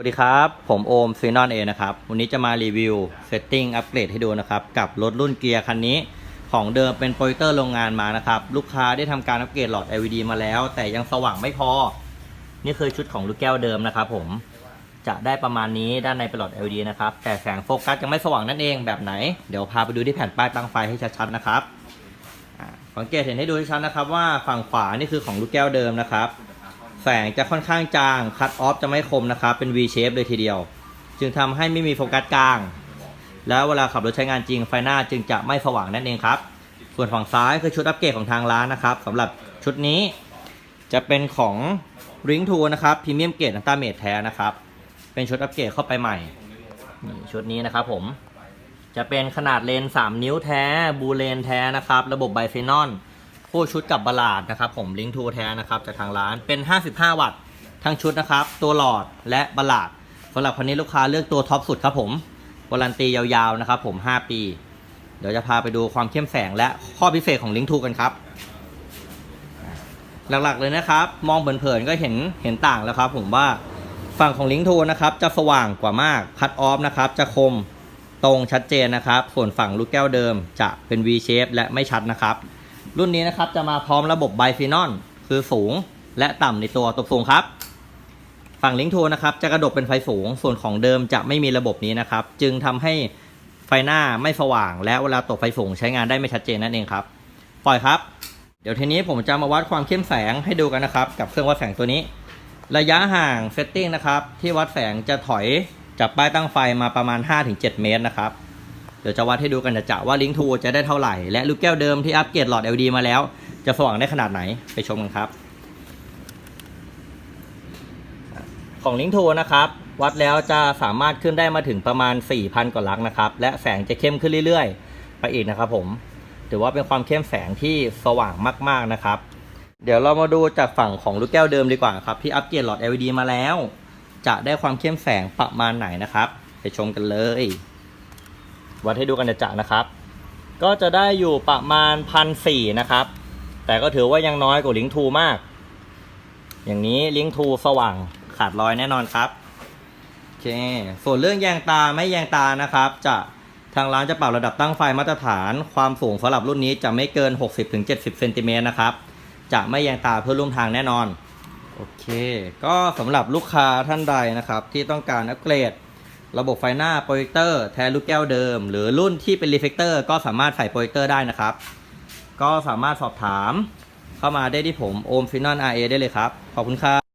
สวัสดีครับ ผมโอมซีนอนเอนะครับ วันนี้จะมารีวิวเซตติ้งอัปเกรดให้ดูนะครับ กับรถรุ่นเกียร์คันนี้ของเดิมเป็นโปรเจคเตอร์โรงงานมานะครับ ลูกค้าได้ทำการอัปเกรดหลอด LED มาแล้ว แต่ยังสว่างไม่พอ นี่คือชุดของลูกแก้วเดิมนะครับผมจะได้ประมาณนี้ด้านในเป็นหลอด LED นะครับ แต่แสงโฟกัสยังไม่สว่างนั่นเองแบบไหน เดี๋ยวพาไปดูที่แผ่นป้ายตั้งไฟให้ชัดๆนะครับอ่าสังเกตเห็นให้ดูชัดนะครับว่าฝั่งขวานี่คือของลูกแก้วเดิมนะครับ แสงจะค่อนข้างจาง คัตออฟจะไม่คมนะครับ เป็น V shape เลยทีเดียว จึงทำให้ไม่มีโฟกัสกลาง แล้วเวลาขับรถใช้งานจริงไฟหน้าจึงจะไม่สว่างนั่นเองครับ ส่วนฝั่งซ้ายคือชุดอัปเกรดของทางร้านนะครับสำหรับชุดนี้จะเป็นของ Ring 2นะครับพรีเมียมเกรดอัลต้าเมทแท้นะครับ เป็นชุดอัปเกรดเข้าไปใหม่ชุดนี้นะครับผมจะเป็นขนาดเลนส์3นิ้วแท้ บูเลนแท้นะครับ ระบบไบเฟนอล คู่ชุดกับบาลาดนะครับผมลิงทูแท้นะครับจากทางร้านเป็น 55 วัตต์ทั้งชุดนะครับ ตัวหลอดและบาลาดสำหรับคนนี้ลูกค้าเลือกตัวท็อปสุดครับผมวารันตียาวๆนะครับผม 5 ปี เดี๋ยวจะพาไปดูความเข้มแสงและข้อพิเศษของลิงทูกันครับ หลักๆเลยนะครับ มองเผินๆก็เห็นเห็นต่างแล้วครับผมว่าฝั่งของลิงทูนะครับจะสว่างกว่ามากคัดออฟนะครับจะคมตรงชัดเจนนะครับ ส่วนฝั่งลูกแก้วเดิมจะเป็น V shape และไม่ชัดนะครับ รุ่นนี้นะครับจะมาพร้อมระบบไบฟีนอลคือสูงและต่ำในตัวตบสูงครับ ฝั่งลิงทูนะครับจะกระดกเป็นไฟสูง ส่วนของเดิมจะไม่มีระบบนี้นะครับ จึงทำให้ไฟหน้าไม่สว่าง และเวลาตกไฟสูงใช้งานได้ไม่ชัดเจนนั่นเองครับ ปล่อยครับ เดี๋ยวทีนี้ผมจะมาวัดความเข้มแสงให้ดูกันนะครับ กับเครื่องวัดแสงตัวนี้ ระยะห่างเซตติ้งนะครับที่วัดแสงจะถอยจากป้ายตั้งไฟมาประมาณ 5-7 เมตรนะครับ เดี๋ยวจะวัดให้ดูกันจะว่าลิงทูจะได้เท่าไหร่ และลูกแก้วเดิมที่อัปเกรดหลอด LED มาแล้ว จะสว่างได้ขนาดไหนไปชมกันครับ ของลิงทูนะครับวัดแล้วจะสามารถขึ้นได้มาถึงประมาณ 4,000 กว่าลักนะครับ และแสงจะเข้มขึ้นเรื่อยๆ ไปอีกนะครับผมถือว่าเป็นความเข้มแสงที่สว่างมากๆนะครับ เดี๋ยวเรามาดูจากฝั่งของลูกแก้วเดิมดีกว่าครับ ที่อัปเกรดหลอด LED มาแล้ว จะได้ความเข้มแสงประมาณไหนนะครับ ไปชมกันเลย วัดให้ดูกันจะๆนะครับ ก็จะได้อยู่ประมาณพันสี่นะครับ แต่ก็ถือว่ายังน้อยกว่าลิงทูมาก อย่างนี้ลิงทูสว่างขาดรอยแน่นอนครับโอเคส่วนเรื่องแยงตาไม่แยงตานะครับ จะทางร้านจะปรับระดับตั้งไฟมาตรฐาน ความสูงสำหรับรุ่นนี้จะไม่เกิน 60-70เซนติเมตรนะครับ จะไม่แยงตาเพื่อร่วมทางแน่นอนโอเค ก็สำหรับลูกค้าท่านใดนะครับ ที่ต้องการอัปเกรด ระบบไฟหน้าโปรเจคเตอร์แทนลูกแก้วเดิม หรือรุ่นที่เป็นรีเฟกเตอร์ก็สามารถใส่โปรเจคเตอร์ได้นะครับ ก็สามารถสอบถามเข้ามาได้ที่ผมโอมฟินนอนอาได้เลยครับ ขอบคุณครับ